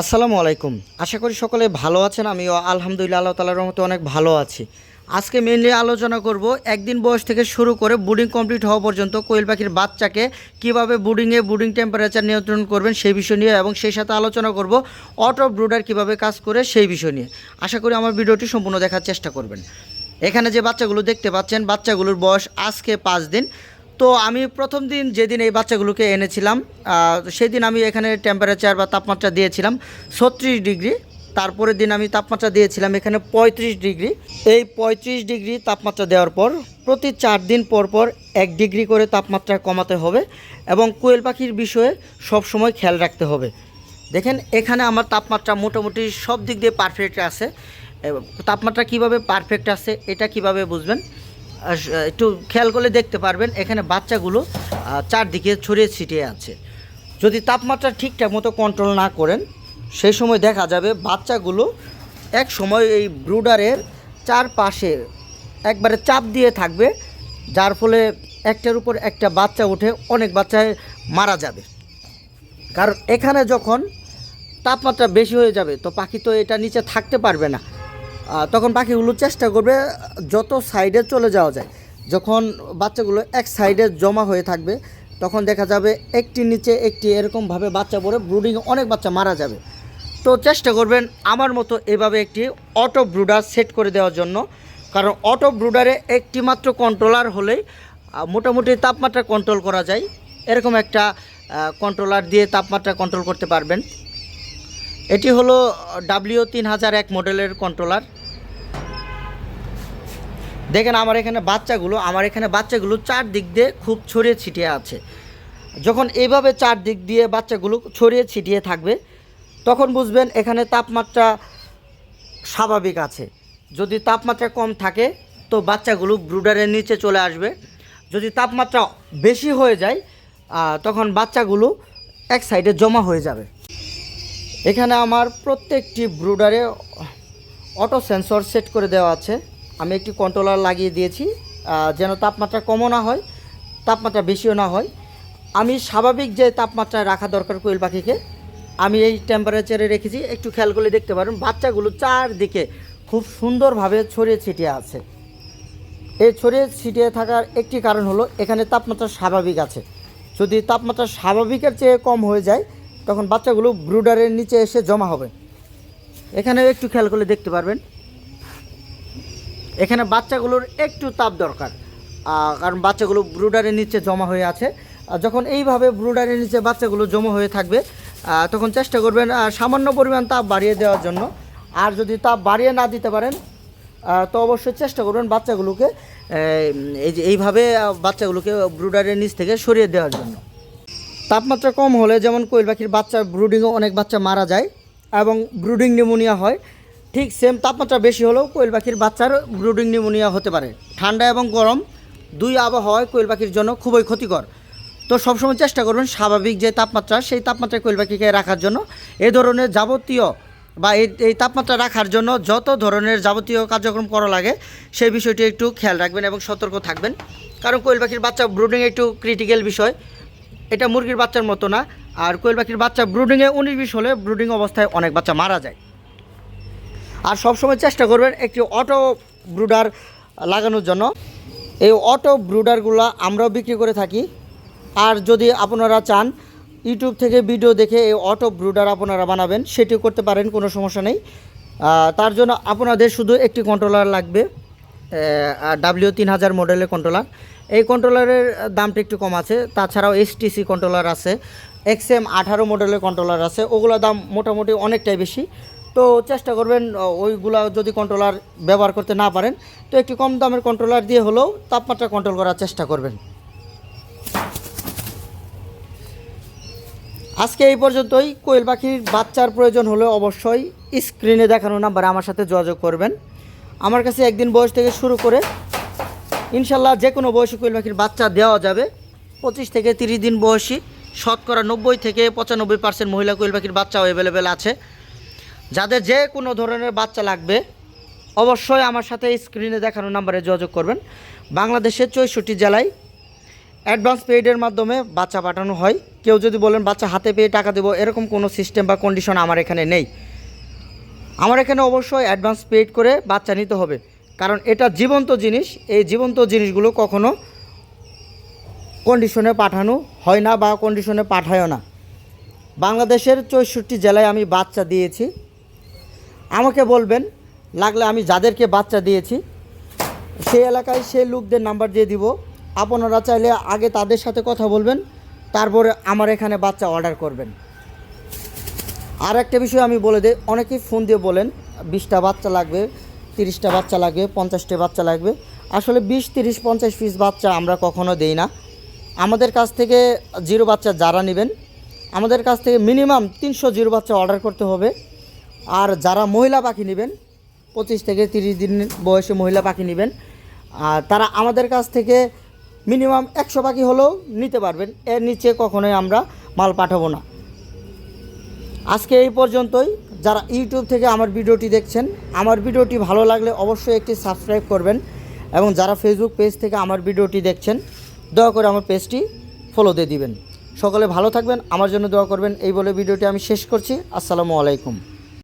আসসালামু আলাইকুম। আশা করি সকলে ভালো আছেন, আমিও আলহামদুলিল্লাহ আল্লাহ তালার রহমতে অনেক ভালো আছি। আজকে মেনলি আলোচনা করব একদিন বয়স থেকে শুরু করে বুডিং কমপ্লিট হওয়া পর্যন্ত কোয়েল পাখির বাচ্চাকে কীভাবে বুডিংয়ে বুডিং টেম্পারেচার নিয়ন্ত্রণ করবেন সেই বিষয় নিয়ে এবং সেই সাথে আলোচনা করব অটো ব্রুডার কীভাবে কাজ করে সেই বিষয় নিয়ে। আশা করি আমার ভিডিওটি সম্পূর্ণ দেখার চেষ্টা করবেন। এখানে যে বাচ্চাগুলো দেখতে পাচ্ছেন, বাচ্চাগুলোর বয়স আজকে পাঁচ দিন। তো আমি প্রথম দিন যেদিন এই বাচ্চাগুলোকে এনেছিলাম সেদিন আমি এখানে টেম্পারেচার বা তাপমাত্রা দিয়েছিলাম ছত্রিশ ডিগ্রি, তারপরের দিন আমি তাপমাত্রা দিয়েছিলাম এখানে পঁয়ত্রিশ ডিগ্রি। এই পঁয়ত্রিশ ডিগ্রি তাপমাত্রা দেওয়ার পর, প্রতি চার দিন পর পর এক ডিগ্রি করে তাপমাত্রা কমাতে হবে এবং কোয়েল পাখির বিষয়ে সব সময় খেয়াল রাখতে হবে। দেখেন, এখানে আমার তাপমাত্রা মোটামুটি সব দিক দিয়ে পারফেক্ট আছে। তাপমাত্রা কীভাবে পারফেক্ট আছে, এটা কীভাবে বুঝবেন? একটু খেয়াল করলে দেখতে পারবেন, এখানে বাচ্চাগুলো চারদিকে ছড়িয়ে ছিটিয়ে আছে। যদি তাপমাত্রা ঠিকঠাক মতো কন্ট্রোল না করেন, সেই সময় দেখা যাবে বাচ্চাগুলো এক সময় এই ব্রুডারের চারপাশে একবারে চাপ দিয়ে থাকবে, যার ফলে একটার উপর একটা বাচ্চা উঠে অনেক বাচ্চায় মারা যাবে। কারণ এখানে যখন তাপমাত্রা বেশি হয়ে যাবে, তো পাখি তো এটা নিচে থাকতে পারবে না। তখন পাখিগুলো চেষ্টা করবে যত সাইডে চলে যাওয়া যায়। যখন বাচ্চাগুলো এক সাইডে জমা হয়ে থাকবে, তখন দেখা যাবে একটি নিচে একটি এরকমভাবে বাচ্চা পড়ে ব্রুডিং অনেক বাচ্চা মারা যাবে। তো চেষ্টা করবেন আমার মতো এভাবে একটি অটো ব্রুডার সেট করে দেওয়ার জন্য। কারণ অটো ব্রুডারে একটি মাত্র কন্ট্রোলার হলেই মোটামুটি তাপমাত্রা কন্ট্রোল করা যায়। এরকম একটা কন্ট্রোলার দিয়ে তাপমাত্রা কন্ট্রোল করতে পারবেন। এটি হলো ডাব্লিউ তিন হাজার এক মডেলের কন্ট্রোলার দেখেন আমার এখানে বাচ্চাগুলো, আমার এখানে বাচ্চাগুলো চারদিক দিয়ে খুব ছড়িয়ে ছিটিয়ে আছে। যখন এইভাবে চারদিক দিয়ে বাচ্চাগুলো ছড়িয়ে ছিটিয়ে থাকবে, তখন বুঝবেন এখানে তাপমাত্রা স্বাভাবিক আছে। যদি তাপমাত্রা কম থাকে, তো বাচ্চাগুলো ব্রুডারের নিচে চলে আসবে। যদি তাপমাত্রা বেশি হয়ে যায় তখন বাচ্চাগুলো এক সাইডে জমা হয়ে যাবে। এখানে আমার প্রত্যেকটি ব্রুডারে অটো সেন্সর সেট করে দেওয়া আছে। আমি একটি কন্ট্রোলার লাগিয়ে দিয়েছি যেন তাপমাত্রা কমও না হয়, তাপমাত্রা বেশিও না হয়। আমি স্বাভাবিক যে তাপমাত্রায় রাখা দরকার কোয়েল পাখিকে, আমি এই টেম্পারেচারে রেখেছি। একটু খেয়াল করলে দেখতে পারেন, বাচ্চাগুলো চারদিকে খুব সুন্দরভাবে ছড়িয়ে ছিটিয়ে আছে। এই ছড়িয়ে ছিটিয়ে থাকার একটি কারণ হলো, এখানে তাপমাত্রা স্বাভাবিক আছে। যদি তাপমাত্রা স্বাভাবিকের চেয়ে কম হয়ে যায়, তখন বাচ্চাগুলো ব্রুডারের নিচে এসে জমা হবে। এখানেও একটু খেয়াল করলে দেখতে পারবেন। এখানে বাচ্চাগুলোর একটু তাপ দরকার কারণ বাচ্চাগুলো ব্রুডারের নিচে জমা হয়ে আছে। যখন এইভাবে ব্রুডারের নিচে বাচ্চাগুলো জমা হয়ে থাকবে তখন চেষ্টা করবেন সামান্য পরিমাণ তাপ বাড়িয়ে দেওয়ার জন্য। আর যদি তাপ বাড়িয়ে না দিতে পারেন তো অবশ্যই চেষ্টা করবেন বাচ্চাগুলোকে এই যে এইভাবে বাচ্চাগুলোকে ব্রুডারের নিচ থেকে সরিয়ে দেওয়ার জন্য। তাপমাত্রা কম হলে যেমন কোয়েল পাখির বাচ্চা ব্রুডিংও অনেক বাচ্চা মারা যায় এবং ব্রুডিং নিউমোনিয়া হয় ঠিক সেম তাপমাত্রা বেশি হলেও কোয়েল পাখির বাচ্চার ব্রুডিং নিউমোনিয়া হতে পারে। ঠান্ডা এবং গরম দুই আবহাওয়ায় কোয়েল পাখির জন্য খুবই ক্ষতিকর। তো সবসময় চেষ্টা করবেন স্বাভাবিক যে তাপমাত্রা, সেই তাপমাত্রায় কোয়েল পাখিকে রাখার জন্য। এ ধরনের যাবতীয় বা এই এই তাপমাত্রা রাখার জন্য যত ধরনের যাবতীয় কার্যক্রম করা লাগে, সেই বিষয়টি একটু খেয়াল রাখবেন এবং সতর্ক থাকবেন। কারণ কোয়েল পাখির বাচ্চা ব্রুডিং একটু ক্রিটিক্যাল বিষয়। এটা মুরগির বাচ্চার মতো না। আর কোয়েল পাখির বাচ্চা ব্রুডিংয়ে উনিশ বিশ হলে ব্রুডিং অবস্থায় অনেক বাচ্চা মারা যায়। আর সবসময় চেষ্টা করবেন একটি অটো ব্রুডার লাগানোর জন্য। এই অটো ব্রুডারগুলো আমরাও বিক্রি করে থাকি। আর যদি আপনারা চান, ইউটিউব থেকে ভিডিও দেখে এই অটো ব্রুডার আপনারা বানাবেন, সেটিও করতে পারেন, কোনো সমস্যা নেই। তার জন্য আপনাদের শুধু একটি কন্ট্রোলার লাগবে ডাব্লিউ তিন হাজার মডেলের কন্ট্রোলার এই কন্ট্রোলারের দামটা একটু কম আছে, তাছাড়াও এসটিসি কন্ট্রোলার আছে এক্সএম আঠারো মডেলের কন্ট্রোলার আছে, ওগুলোর দাম মোটামুটি অনেকটাই বেশি। তো চেষ্টা করবেন ওইগুলা যদি কন্ট্রোলার ব্যবহার করতে না পারেন, তো একটি কম দামের কন্ট্রোলার দিয়ে হলেও তাপমাত্রা কন্ট্রোল করার চেষ্টা করবেন। আজকে এই পর্যন্তই। কোয়েল পাখির বাচ্চার প্রয়োজন হলে অবশ্যই স্ক্রিনে দেখানো নাম্বারে আমার সাথে যোগাযোগ করবেন। আমার কাছে একদিন বয়স থেকে শুরু করে ইনশাল্লাহ যে কোনো বয়সী কোয়েল পাখির বাচ্চা দেওয়া যাবে। পঁচিশ থেকে তিরিশ দিন বয়সী, শতকরা নব্বই থেকে পঁচানব্বই পার্সেন্ট মহিলা কোয়েল পাখির বাচ্চাও অ্যাভেলেবেল আছে। যাদের যে কোনো ধরনের বাচ্চা লাগবে, অবশ্যই আমার সাথে স্ক্রিনে দেখানো নাম্বারে যোগাযোগ করবেন। বাংলাদেশের চৌষট্টি জেলায় অ্যাডভান্স পেইডের মাধ্যমে বাচ্চা পাঠানো হয়। কেউ যদি বলেন, বাচ্চা হাতে পেয়ে টাকা দেবো, এরকম কোনো সিস্টেম বা কন্ডিশন আমার এখানে নেই। আমার এখানে অবশ্যই অ্যাডভান্স পেইড করে বাচ্চা নিতে হবে। কারণ এটা জীবন্ত জিনিস। এই জীবন্ত জিনিসগুলো কখনো কন্ডিশনে পাঠানো হয় না বা কন্ডিশনে পাঠায়ও না। বাংলাদেশের চৌষট্টি জেলায় আমি বাচ্চা দিয়েছি। আমাকে বলবেন, লাগলে আমি যাদেরকে বাচ্চা দিয়েছি, সেই এলাকায় সেই লোকদের নাম্বার দিয়ে দিব। আপনারা চাইলে আগে তাদের সাথে কথা বলবেন, তারপরে আমার এখানে বাচ্চা অর্ডার করবেন। আর একটা বিষয় আমি বলে দিই, অনেকেই ফোন দিয়ে বলেন, বিশটা বাচ্চা লাগবে, তিরিশটা বাচ্চা লাগবে, পঞ্চাশটা বাচ্চা লাগবে। আসলে বিশ, তিরিশ, পঞ্চাশ পিস বাচ্চা আমরা কখনো দেই না। আমাদের কাছ থেকে জিরো বাচ্চা যারা নেবেন, আমাদের কাছ থেকে মিনিমাম তিনশো জিরো বাচ্চা অর্ডার করতে হবে। আর যারা মহিলা পাখি নেবেন, পঁচিশ থেকে তিরিশ দিন বয়সে মহিলা পাখি নেবেন, আর তারা আমাদের কাছ থেকে মিনিমাম একশো পাখি হলেও নিতে পারবেন। এর নিচে কখনোই আমরা মাল পাঠাবো না। আজকে এই পর্যন্তই। যারা ইউটিউব থেকে আমার ভিডিওটি দেখছেন, আমার ভিডিওটি ভালো লাগলে অবশ্যই একটি সাবস্ক্রাইব করবেন এবং যারা ফেসবুক পেজ থেকে আমার ভিডিওটি দেখছেন, দয়া করে আমার পেজটি ফলো দিয়ে দিবেন। সকলে ভালো থাকবেন, আমার জন্য দোয়া করবেন। এই বলে ভিডিওটি আমি শেষ করছি। আসসালামু আলাইকুম।